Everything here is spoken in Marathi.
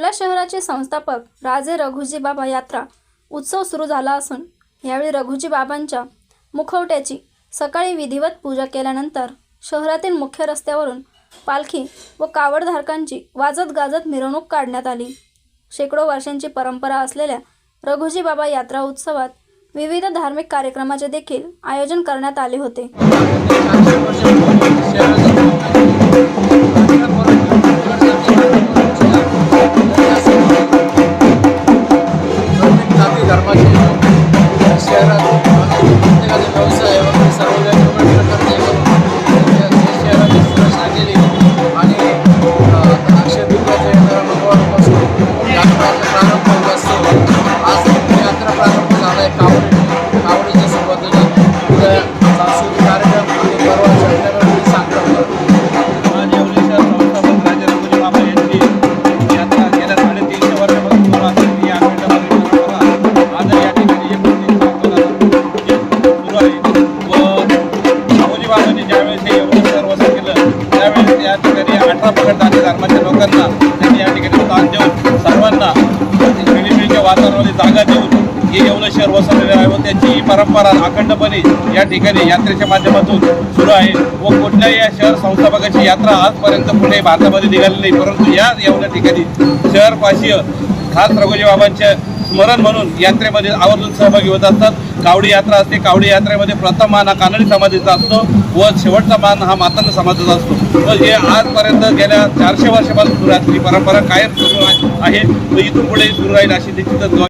येवला शहराचे संस्थापक राजे रघुजी बाबा यात्रा उत्सव सुरू झाला असून यावेळी रघुजी बाबांच्या मुखवट्याची सकाळी विधिवत पूजा केल्यानंतर शहरातील मुख्य रस्त्यावरून पालखी व कावडधारकांची वाजत गाजत मिरवणूक काढण्यात आली. शेकडो वर्षांची परंपरा असलेल्या रघुजी बाबा यात्रा उत्सवात विविध धार्मिक कार्यक्रमाचे देखील आयोजन करण्यात आले होते. ফার্মাসি ठिकाणी अठरा धर्माच्या लोकांना. त्यांनी या ठिकाणी स्थान देऊन सर्वांना मिळीमिळीच्या वातावरणामध्ये जागा देऊन हे येवलं शहर वसवलेलं आहे व त्यांची ही परंपरा अखंडपणे या ठिकाणी यात्रेच्या माध्यमातून सुरू आहे व कुठल्याही या शहर संस्थापकाची यात्रा आजपर्यंत कुठेही भारतामध्ये निघाली नाही. परंतु या येवल्या ठिकाणी शहरवासीय खास रघुजी बाबांच्या स्मरण म्हणून यात्रेमध्ये आवर्जून सहभागी होत असतात. कावडी यात्रा असते. कावडी यात्रेमध्ये प्रथम मान हा कानडी समाजाचा असतो. व शेवटचा मान हा मातंग समाजाचा असतो. व हे आजपर्यंत गेल्या चारशे वर्षापासून सुरू असलेली परंपरा कायम सुरू आहे. व इथून पुढे सुरू राहील अशी निश्चितच